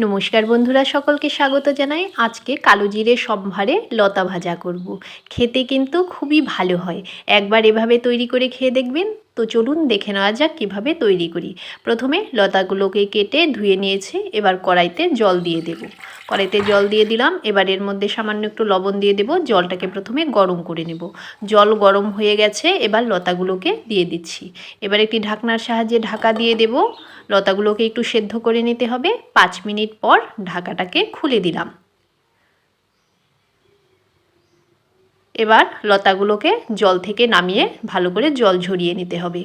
নমস্কার বন্ধুরা, সকলকে স্বাগত জানাই আজকে কালো জিরে সম্ভারে লতা ভাজা করব। খেতে কিন্তু খুবই ভালো হয় একবার এভাবে তৈরি করে খেয়ে দেখবেন তো চলুন দেখে নেওয়া যাক কীভাবে তৈরি করি। প্রথমে লতাগুলোকে কেটে ধুয়ে নিয়েছে, এবার কড়াইতে জল দিয়ে দেব। কড়াইতে জল দিয়ে দিলাম, এবার এর মধ্যে সামান্য একটু লবণ দিয়ে দেব, জলটাকে প্রথমে গরম করে নেব। জল গরম হয়ে গেছে, এবার লতাগুলোকে দিয়ে দিচ্ছি। এবার একটি ঢাকনার সাহায্যে ঢাকা দিয়ে দেব। লতাগুলোকে একটু সেদ্ধ করে নিতে হবে। পাঁচ মিনিট পর ঢাকাটাকে খুলে দিলাম। এবার লতাগুলোকে জল থেকে নামিয়ে ভালো করে জল ঝরিয়ে নিতে হবে।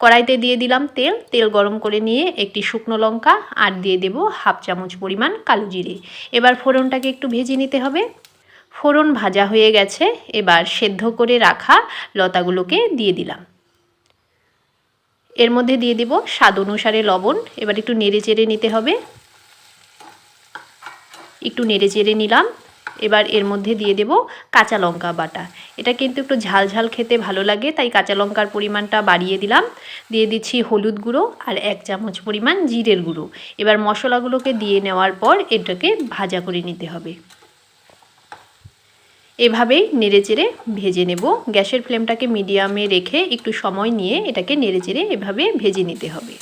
কড়াইতে দিয়ে দিলাম তেল তেল গরম করে নিয়ে একটি শুকনো লঙ্কা আর দিয়ে দেব হাফ চামচ পরিমাণ কালো জিরে। এবার ফোড়নটাকে একটু ভেজে নিতে হবে। ফোড়ন ভাজা হয়ে গেছে, এবার সেদ্ধ করে রাখা লতাগুলোকে দিয়ে দিলাম। এর মধ্যে দিয়ে দিব স্বাদ অনুসারে লবণ, এবার একটু নেড়ে চেড়ে নিতে হবে। একটু নেড়ে চেড়ে নিলাম। এবার এর মধ্যে দিয়ে দেব কাঁচা লঙ্কা বাটা। এটা কিন্তু একটু ঝাল ঝাল খেতে ভালো লাগে, তাই কাঁচা লঙ্কার পরিমাণটা বাড়িয়ে দিলাম। দিয়ে দিচ্ছি হলুদ গুঁড়ো আর এক চামচ পরিমাণ জিরের গুঁড়ো। এবার মশলাগুলোকে দিয়ে নেওয়ার পর এটাকে ভাজা করে নিতে হবে। এভাবেই নেড়ে নেড়েচেড়ে ভেজে নেব। গ্যাসের ফ্লেমটাকে মিডিয়ামে রেখে একটু সময় নিয়ে এটাকে নেড়ে নেড়েচেড়ে এভাবে ভেজে নিতে হবে।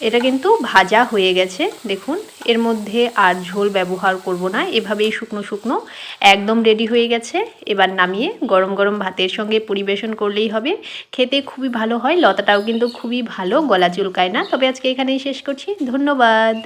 এটা কিন্তু ভাজা হয়ে গেছে, দেখুন। এর মধ্যে আর ঝোল ব্যবহার করব না, এভাবেই শুকনো শুকনো, একদম রেডি হয়ে গেছে। এবার নামিয়ে গরম গরম ভাতের সঙ্গে পরিবেশন করলেই হবে। খেতে খুবই ভালো হয়, লতাটাও কিন্তু খুবই ভালো, গলা চুলকায় না। তবে আজকে এখানেই শেষ করছি, ধন্যবাদ।